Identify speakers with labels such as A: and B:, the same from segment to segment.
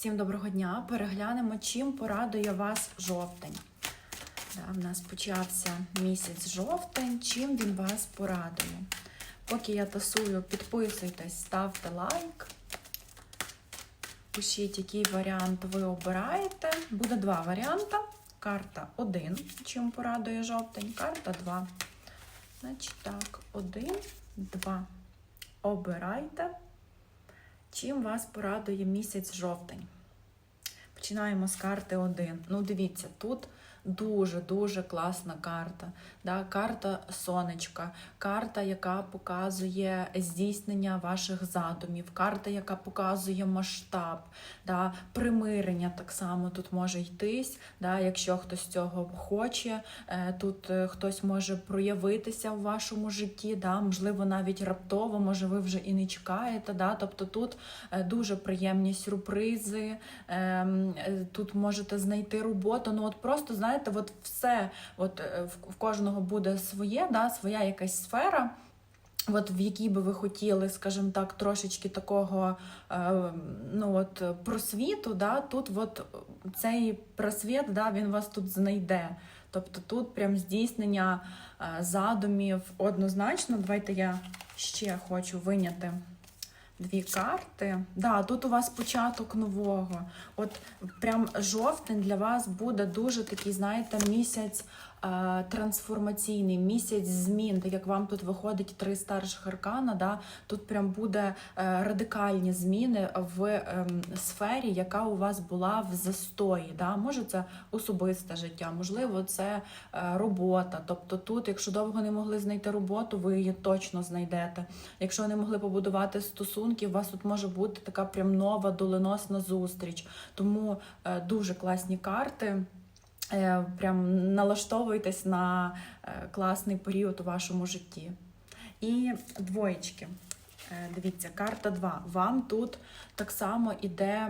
A: Всім доброго дня! Переглянемо, чим порадує вас жовтень. Да, в нас почався місяць жовтень, чим він вас порадує. Поки я тасую, підписуйтесь, ставте лайк. Пишіть, який варіант ви обираєте. Буде два варіанти. Карта 1, чим порадує жовтень, карта 2. Значить так, 1, 2. Обирайте. Чим вас порадує місяць жовтень? Починаємо з карти 1. Ну, дивіться, тут дуже-дуже класна карта. Да? Карта сонечка, карта, яка показує здійснення ваших задумів, карта, яка показує масштаб, да? примирення так само тут може йтись. Да? Якщо хтось цього хоче, е, тут е, хтось може проявитися в вашому житті, да? можливо, навіть раптово, може, ви вже і не чекаєте. Да? Тобто тут е, дуже приємні сюрпризи. ем, Тут можете знайти роботу. Ну, от просто знаєте, от все, от е, в в кожного буде своє, да, своя якась сфера. От в якій би ви хотіли, скажімо так, трошечки такого е, ну от просвіту, да, тут от цей просвіт, да, він вас тут знайде. Тобто тут прям здійснення е, задумів однозначно. Давайте я ще хочу виняти дві карти. Да, тут у вас початок нового. От прям жовтень для вас буде дуже такий, знаєте, місяць трансформаційний, місяць змін. Так як вам тут виходить три старших аркана, да, тут прям буде е, радикальні зміни в ем, сфері, яка у вас була в застої. Да? Може, це особисте життя, можливо, це е, робота. Тобто тут, якщо довго не могли знайти роботу, ви її точно знайдете. Якщо не могли побудувати стосунки, у вас тут може бути така прям нова доленосна зустріч. Тому е, дуже класні карти. Е, Прям налаштовуйтесь на е, класний період у вашому житті. І двоєчки. Е, Дивіться, карта 2. Вам тут так само іде,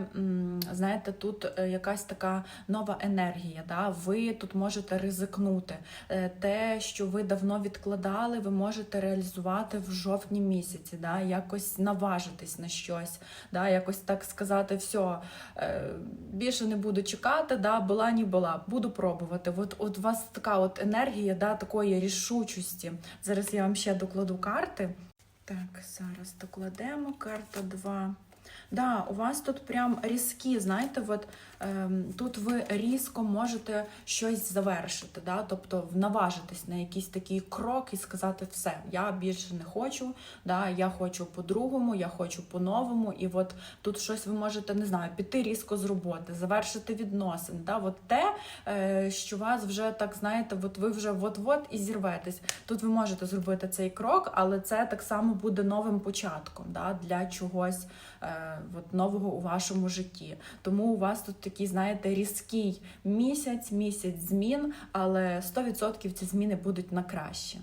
A: знаєте, тут е, якась така нова енергія. Да? Ви тут можете ризикнути. Е, Те, що ви давно відкладали, ви можете реалізувати в жовтні місяці, да? якось наважитись на щось, да? якось так сказати, все, більше не буду чекати, да? була ні була, буду пробувати. От, от у вас така от енергія да, такої рішучості. Зараз я вам ще докладу карти. Так, зараз докладемо карта 2. Да, у вас тут прям різкі, знаєте, от, ем, тут ви різко можете щось завершити, да? тобто наважитись на якийсь такий крок і сказати все, я більше не хочу, да? я хочу по-другому, я хочу по-новому. І от тут щось ви можете, не знаю, піти різко з роботи, завершити відносини. Да? От те, е, що вас вже так, знаєте, от ви вже от-от і зірветесь. Тут ви можете зробити цей крок, але це так само буде новим початком да? для чогось е, от, нового у вашому житті. Тому у вас тут такий, знаєте, різкий місяць, місяць змін, але 100% ці зміни будуть на краще.